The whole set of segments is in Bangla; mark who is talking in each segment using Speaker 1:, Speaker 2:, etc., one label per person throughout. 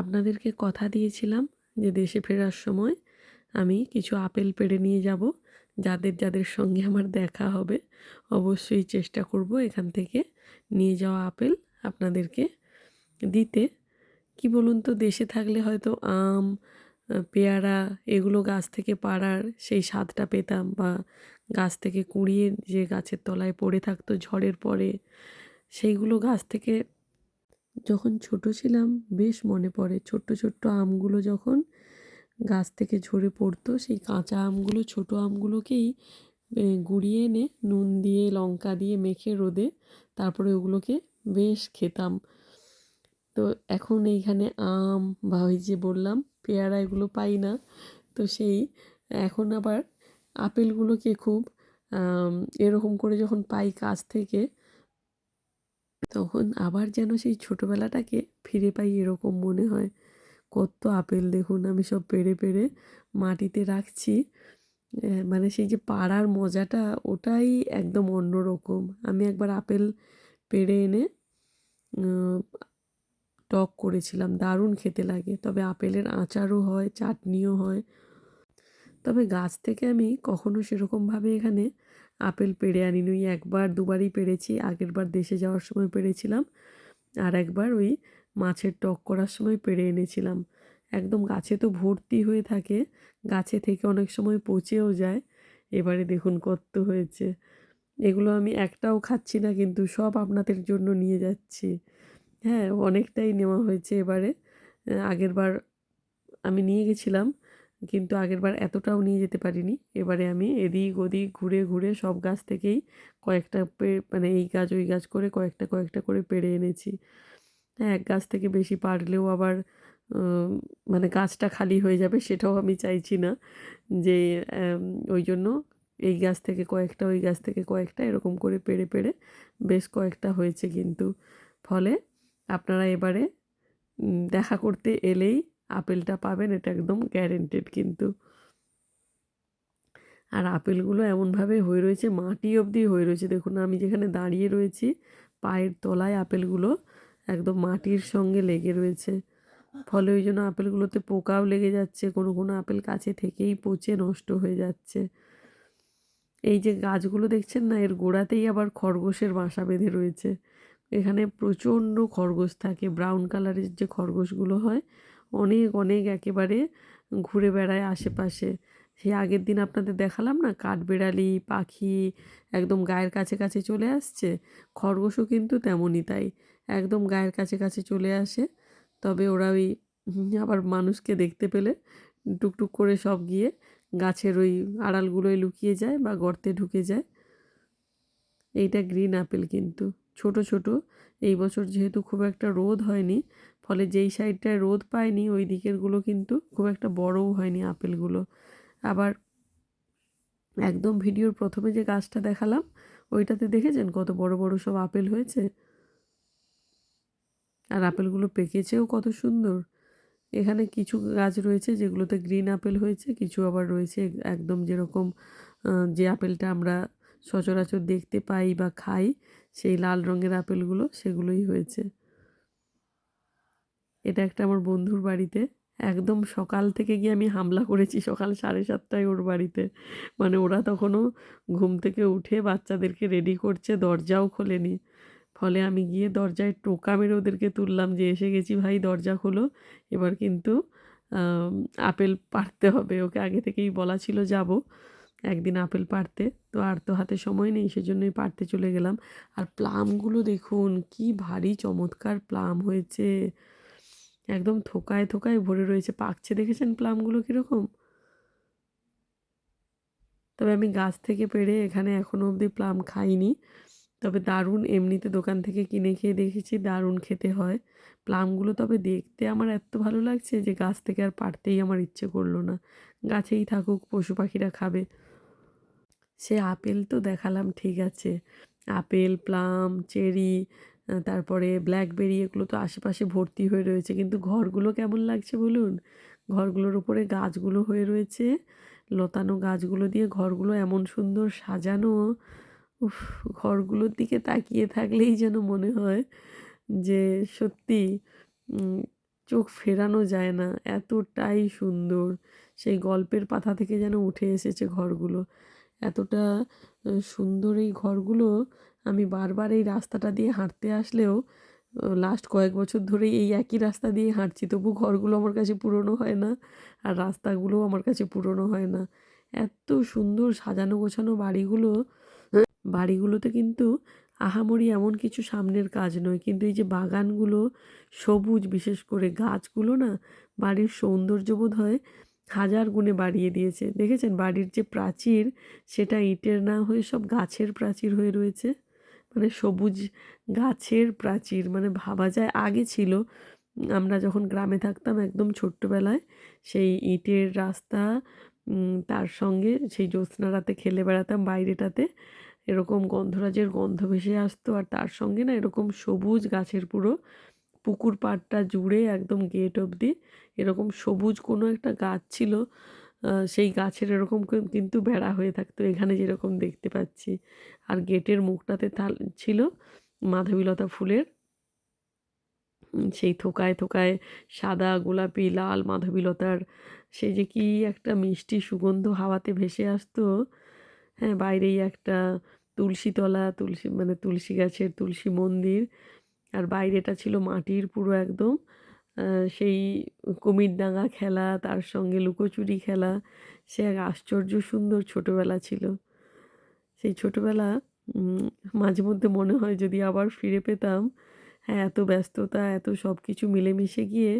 Speaker 1: আপনাদেরকে কথা দিয়েছিলাম যে দেশে ফেরার সময় আমি কিছু আপেল পেড়ে নিয়ে যাব, যাদের যাদের সঙ্গে আমার দেখা হবে। অবশ্যই চেষ্টা করব এখান থেকে নিয়ে যাওয়া আপেল আপনাদেরকে দিতে। কি বলুন তো, দেশে থাকলে হয়তো আম, পেয়ারা, এগুলো গাছ থেকে পাড়ার সেই স্বাদটা পেতাম বা গাছ থেকে কুড়িয়ে যে গাছের তলায় পড়ে থাকতো ঝড়ের পরে, সেইগুলো গাছ থেকে যখন ছোট ছিলাম, বেশ মনে পড়ে ছোট্ট ছোট্ট আমগুলো যখন গাছ থেকে ঝরে পড়তো, সেই কাঁচা আমগুলো, ছোট আমগুলোকেই গুঁড়িয়ে এনে নুন দিয়ে, লঙ্কা দিয়ে মেখে রোদে তারপরে ওগুলোকে বেশ খেতাম। তো এখন এইখানে আম বা ওই যে বললাম, পেয়ারা এগুলো পাই না। তো সেই, এখন আবার আপেলগুলোকে খুব এরকম করে যখন পাই কাছ থেকে তখন আবার যেন সেই ছোটোবেলাটাকে ফিরে পাই এরকম মনে হয়। কত আপেল দেখুন আমি সব পেড়ে পেরে মাটিতে রাখছি। মানে সেই যে পাড়ার মজাটা ওটাই একদম অন্যরকম। আমি একবার আপেল পেড়ে এনে টক করেছিলাম। দারুণ খেতে লাগে। তবে আপেলের আচারও হয়, চাটনিও হয়। তবে গাছ থেকে আমি কখনো সেরকমভাবে এখানে আপেল পেড়ে আনিনি ওই একবার দুবারই পেরেছি আগের বার দেশে যাওয়ার সময় পেরেছিলাম আর একবার ওই মাছের টক করার সময় পেড়ে এনেছিলাম। একদম গাছে তো ভর্তি হয়ে থাকে, গাছে থেকে অনেক সময় পচেও যায়, এবারে দেখুন কত হয়েছে। এগুলো আমি একটাও খাচ্ছি না, কিন্তু সব আপনাদের জন্য নিয়ে যাচ্ছি। হ্যাঁ অনেকটাই নেওয়া হয়েছে এবারে। আগের বার আমি নিয়ে গেছিলাম কিন্তু আগের বার এতটাও নিয়ে যেতে পারিনি। এবারে আমি এদিক ওদিক ঘুরে ঘুরে সব গাছ থেকেই কয়েকটা মানে এই গাছ ওই গাছ করে কয়েকটা কয়েকটা করে পেরে এনেছি। হ্যাঁ এক গাছ থেকে বেশি পারলেও আবার মানে গাছটা খালি হয়ে যাবে সেটাও আমি চাইছি না যে ওই জন্য এই গাছ থেকে কয়েকটা, ওই গাছ থেকে কয়েকটা এরকম করে পেরে পেরে বেশ কয়েকটা হয়েছে কিন্তু। ফলে আপনারা এবারে দেখা করতে এলেই আপেলটা পাবেন, এটা একদম গ্যারেন্টেড কিন্তু। আর আপেলগুলো এমনভাবে হয়ে রয়েছে, মাটি অবধি হয়ে রয়েছে। দেখুন, আমি যেখানে দাঁড়িয়ে রয়েছি, পায়ের তলায় আপেলগুলো একদম মাটির সঙ্গে লেগে রয়েছে। ফলে ওই জন্য আপেলগুলোতে পোকাও লেগে যাচ্ছে, কোনো কোনো আপেল কাছে থেকেই পচে নষ্ট হয়ে যাচ্ছে। এই যে গাছগুলো দেখছেন না, এর গোড়াতেই আবার খরগোশের বাসা বেঁধে রয়েছে। এখানে প্রচণ্ড খরগোশ থাকে ব্রাউন কালারের যে খরগোশগুলো হয় অনেক অনেক একেবারে ঘুরে বেড়ায় আশেপাশে। সেই আগের দিন আপনাদের দেখালাম না? কাঠবেড়ালি, পাখি একদম গায়ের কাছে কাছে চলে আসছে। খরগোশও কিন্তু তেমনই তাই। একদম গায়ের কাছে কাছে চলে আসে। তবে ওরা ওই আবার মানুষকে দেখতে পেলে টুকটুক করে সব গিয়ে গাছের ওই আড়ালগুলোয় লুকিয়ে যায় বা গর্তে ঢুকে যায়। এইটা গ্রিন আপেল কিন্তু। ছোট ছোট। এই বছর যেহেতু খুব একটা রোদ হয়নি ফলে যেই সাইডটায় রোদ পায়নি, ওই দিকেরগুলো কিন্তু খুব একটা বড়ও হয়নি আপেলগুলো। আবার একদম ভিডিওর প্রথমে যে গাছটা দেখালাম, ওইটাতে দেখেছেন কত বড় বড় সব আপেল হয়েছে? আর আপেলগুলো পেকেছেও কত সুন্দর। এখানে কিছু গাছ রয়েছে যেগুলোতে গ্রিন আপেল হয়েছে, কিছু আবার রয়েছে একদম যেরকম যে আপেলটা আমরা সচরাচর দেখতে পাই বা খাই, সেই লাল রঙের আপেলগুলো সেগুলোই হয়েছে। এটা একটা আমার বন্ধুর বাড়িতে। একদম সকাল থেকে গিয়ে আমি হামলা করেছি সকাল সাড়ে সাতটায় ওর বাড়িতে। মানে ওরা তখনও ঘুম থেকে উঠে বাচ্চাদেরকে রেডি করছে, দরজাও খোলেনি। ফলে আমি গিয়ে দরজায় টোকা মেরে ওদেরকে তুললাম যে, এসে গেছি ভাই, দরজা খোলো। এবার কিন্তু আপেল পারতে হবে। ওকে আগে থেকেই বলা ছিল, যাব একদিন আপেল পারতে তো আর তো হাতে সময় নেই, সেজন্যই পারতে চলে গেলাম। আর প্লামগুলো দেখুন, কি ভারী চমৎকার প্লাম হয়েছে। একদম থোকায় থোকায় ভরে রয়েছে। পাকছে দেখেছেন প্লামগুলো কীরকম? তবে আমি গাছ থেকে পেড়ে এখানে এখনও অবধি প্লাম খাইনি। তবে দারুণ এমনিতে দোকান থেকে কিনে খেয়ে দেখেছি, দারুণ খেতে হয়। প্লামগুলো তবে দেখতে আমার এত ভালো লাগছে যে গাছ থেকে আর পারতেই আমার ইচ্ছে করল না। গাছেই থাকুক, পশু পাখিরা খাবে। সে আপেল তো দেখালাম, ঠিক আছে। আপেল, প্লাম, চেরি তারপরে ব্ল্যাকবেরি এগুলো তো আশেপাশে ভর্তি হয়ে রয়েছে। কিন্তু ঘরগুলো কেমন লাগছে বলুন? ঘরগুলোর উপরে গাছগুলো হয়ে রয়েছে। লতানো গাছগুলো দিয়ে ঘরগুলো এমন সুন্দর সাজানো। উফ, ঘরগুলোর দিকে তাকিয়ে থাকলেই যেন মনে হয় যে সত্যি চোখ ফেরানো যায় না। এতটাই সুন্দর। সেই গল্পের পাতা থেকে যেন উঠে এসেছে ঘরগুলো। এতটা সুন্দর এই ঘরগুলো আমি বারবার এই রাস্তাটা দিয়ে হাঁটতে আসলেও লাস্ট কয়েক বছর ধরেই এই একই রাস্তা দিয়ে হাঁটছি। তবু ঘরগুলো আমার কাছে পুরনো হয় না আর রাস্তাগুলোও আমার কাছে পুরনো হয় না। এত সুন্দর সাজানো গোছানো বাড়িগুলো বাড়িগুলোতে কিন্তু আহামরি এমন কিছু সামনের কাজ নয়। কিন্তু এই যে বাগানগুলো সবুজ, বিশেষ করে গাছগুলো না, বাড়ির সৌন্দর্য বোধ হয় হাজার গুণে বাড়িয়ে দিয়েছে। দেখেছেন বাড়ির যে প্রাচীর, সেটা ইটের না হয়ে সব গাছের প্রাচীর হয়ে রয়েছে? মানে সবুজ গাছের প্রাচীর মানে ভাবা যায়। আগে ছিল, আমরা যখন গ্রামে থাকতাম একদম ছোট্টবেলায়, সেই ইটের রাস্তা তার সঙ্গে সেই জ্যোৎস্না রাতে খেলে বেড়াতাম বাইরেটাতে। এরকম গন্ধরাজের গন্ধ ভেসে আসতো, আর তার সঙ্গে না এরকম সবুজ গাছের পুরো পুকুর পাড়টা জুড়ে একদম গেট অবধি এরকম সবুজ কোনো একটা গাছ ছিল। সেই গাছের এরকম কিন্তু বেড়া হয়ে থাকতো। এখানে যেরকম দেখতে পাচ্ছি। আর গেটের মুখটাতে তাল ছিল মাধবীলতা ফুলের। সেই থোকায় থোকায় সাদা গোলাপি, লাল মাধবীলতার সেই যে কি একটা মিষ্টি সুগন্ধ হাওয়াতে ভেসে আসতো। হ্যাঁ বাইরেই একটা তুলসীতলা তুলসী মানে তুলসী গাছের তুলসী মন্দির। আর বাইরেটা ছিল মাটির পুরো একদম। সেই কুমির কুমিরডাঙ্গা খেলা, তার সঙ্গে লুকোচুরি খেলা, সে এক আশ্চর্য সুন্দর ছোটোবেলা ছিল। সেই ছোটোবেলা মাঝে মধ্যে মনে হয় যদি আবার ফিরে পেতাম হ্যাঁ এত ব্যস্ততা, এত সব কিছু মিলেমিশে গিয়ে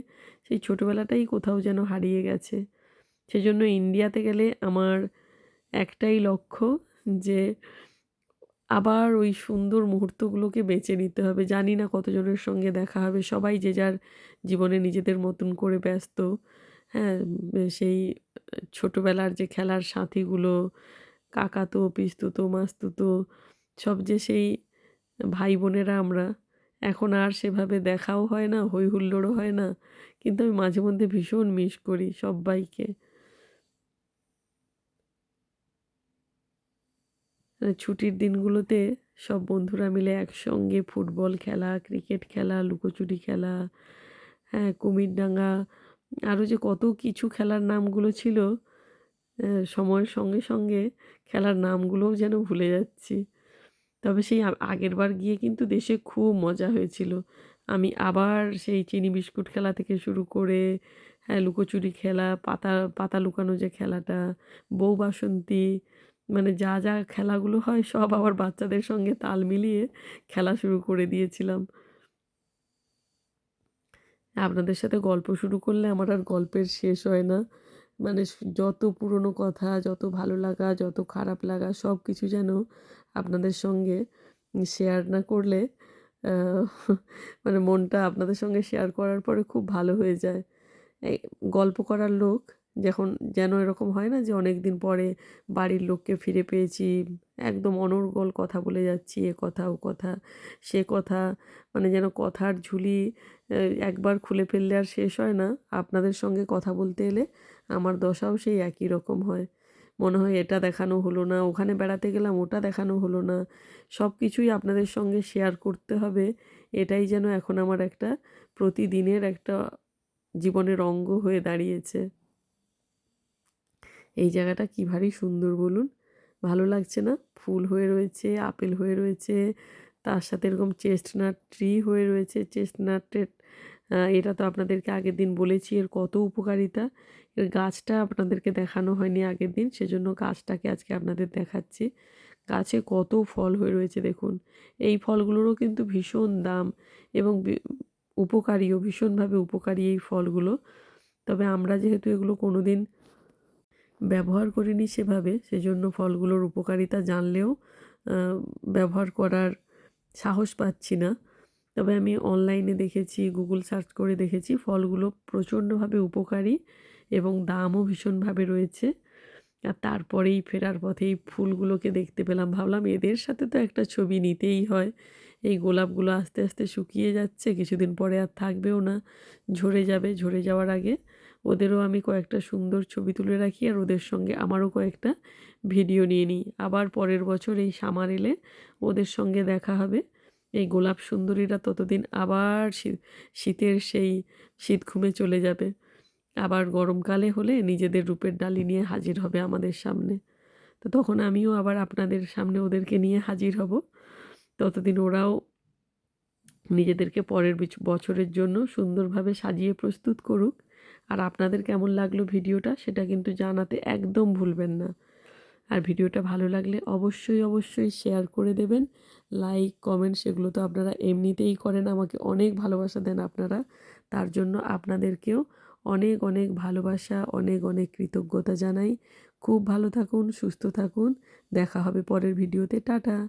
Speaker 1: সেই ছোটোবেলাটাই কোথাও যেন হারিয়ে গেছে। সেজন্য ইন্ডিয়াতে গেলে আমার একটাই লক্ষ্য যে আবার ওই সুন্দর মুহূর্তগুলোকে বেছে নিতে হবে। জানি না কতজনের সঙ্গে দেখা হবে। সবাই যে যার জীবনে নিজেদের মতন করে ব্যস্ত হ্যাঁ সেই ছোটোবেলার যে খেলার সাথীগুলো, কাকাতো, পিস্তুতো, মাস্তুতো, সব যে সেই ভাই বোনেরা আমরা, এখন আর সেভাবে দেখাও হয় না হই হুল্লোড়ও হয় না। কিন্তু আমি মাঝে মধ্যে ভীষণ মিস করি সবাইকে। ছুটির দিনগুলোতে সব বন্ধুরা মিলে একসঙ্গে ফুটবল খেলা, ক্রিকেট খেলা, লুকোচুরি খেলা হ্যাঁ কুমিরডাঙ্গা, আরও যে কত কিছু খেলার নামগুলো ছিল সময়ের সঙ্গে সঙ্গে খেলার নামগুলোও যেন ভুলে যাচ্ছি। তবে সেই আগের বার গিয়ে কিন্তু দেশে খুব মজা হয়েছিল। আমি আবার সেই চিনি বিস্কুট খেলা থেকে শুরু করে হ্যাঁ লুকোচুরি খেলা, পাতা পাতা লুকানো যে খেলাটা, বউ বাসন্তী মানে যা যা খেলাগুলো হয় সব আবার বাচ্চাদের সঙ্গে তাল মিলিয়ে খেলা শুরু করে দিয়েছিলাম। আপনাদের সাথে গল্প শুরু করলে আমার আর গল্পের শেষ হয় না। মানে যত পুরনো কথা, যত ভালো লাগা, যত খারাপ লাগা, সব কিছু যেন আপনাদের সঙ্গে শেয়ার না করলে মানে মনটা আপনাদের সঙ্গে শেয়ার করার পরে খুব ভালো হয়ে যায়। গল্প করার লোক যখন যেন এরকম হয় না যে অনেক দিন পরে বাড়ির লোককে ফিরে পেয়েছি, একদম অনর্গল কথা বলে যাচ্ছি, এ কথা, ও কথা, সে কথা মানে যেন কথার ঝুলি একবার খুলে ফেললে আর শেষ হয় না। আপনাদের সঙ্গে কথা বলতে এলে আমার দশাও সেই একই রকম হয়। মনে হয় এটা দেখানো হলো না, ওখানে বেড়াতে গেলাম, ওটা দেখানো হলো না। সব কিছুই আপনাদের সঙ্গে শেয়ার করতে হবে, এটাই যেন এখন আমার একটা প্রতিদিনের একটা জীবনের অঙ্গ হয়ে দাঁড়িয়েছে। এই জায়গাটা কী ভারী সুন্দর বলুন। ভালো লাগছে না? ফুল হয়ে রয়েছে, আপেল হয়ে রয়েছে, তার সাথে এরকম চেস্টনাট ট্রি হয়ে রয়েছে। চেস্টনাটের এটা তো আপনাদেরকে আগের দিন বলেছি, এর কত উপকারিতা। এর গাছটা আপনাদেরকে দেখানো হয়নি আগের দিন, সেজন্য গাছটাকে আজকে আপনাদের দেখাচ্ছি। গাছে কত ফল হয়ে রয়েছে দেখুন। এই ফলগুলোরও কিন্তু ভীষণ দাম এবং উপকারীও ভীষণভাবে উপকারী এই ফলগুলো। তবে আমরা যেহেতু এগুলো কোনো দিন ব্যবহার করিনি সেভাবে, সেজন্য ফলগুলোর উপকারিতা জানলেও ব্যবহার করার সাহস পাচ্ছি না। তবে আমি অনলাইনে দেখেছি গুগল সার্চ করে দেখেছি, ফলগুলো প্রচণ্ডভাবে উপকারী এবং দামও ভীষণভাবে রয়েছে। আর তারপরেই ফেরার পথে এই ফুলগুলোকে দেখতে পেলাম। ভাবলাম এদের সাথে তো একটা ছবি নিতেই হয়। এই গোলাপগুলো আস্তে আস্তে শুকিয়ে যাচ্ছে, কিছুদিন পরে আর থাকবেও না। ঝরে যাবে, ঝরে যাওয়ার আগে ওদেরও আমি কয়েকটা সুন্দর ছবি তুলে রাখি আর ওদের সঙ্গে আমারও কয়েকটা ভিডিও নিয়ে নিই। আবার পরের বছর এই সামার এলে ওদের সঙ্গে দেখা হবে। এই গোলাপ সুন্দরীরা ততদিন আবার শীতের সেই শীত ঘুমে চলে যাবে। আবার গরমকালে হলে নিজেদের রূপের ডালি নিয়ে হাজির হবে আমাদের সামনে। তো তখন আমিও আবার আপনাদের সামনে ওদেরকে নিয়ে হাজির হব। ততদিন ওরাও নিজেদেরকে পরের বছরের জন্য সুন্দরভাবে সাজিয়ে প্রস্তুত করুক। আর আপনাদের কেমন লাগল ভিডিওটা সেটা কিন্তু জানাতে একদম ভুলবেন না। আর ভিডিওটা ভালো লাগলে অবশ্যই অবশ্যই শেয়ার করে দেবেন। লাইক কমেন্ট সেগুলো তো আপনারা এমনিতেই করেন, আমাকে অনেক ভালোবাসা দেন আপনারা। তার জন্য আপনাদেরকেও অনেক অনেক ভালোবাসা, অনেক অনেক কৃতজ্ঞতা জানাই। খুব ভালো থাকুন, সুস্থ থাকুন। দেখা হবে পরের ভিডিওতে। টাটা!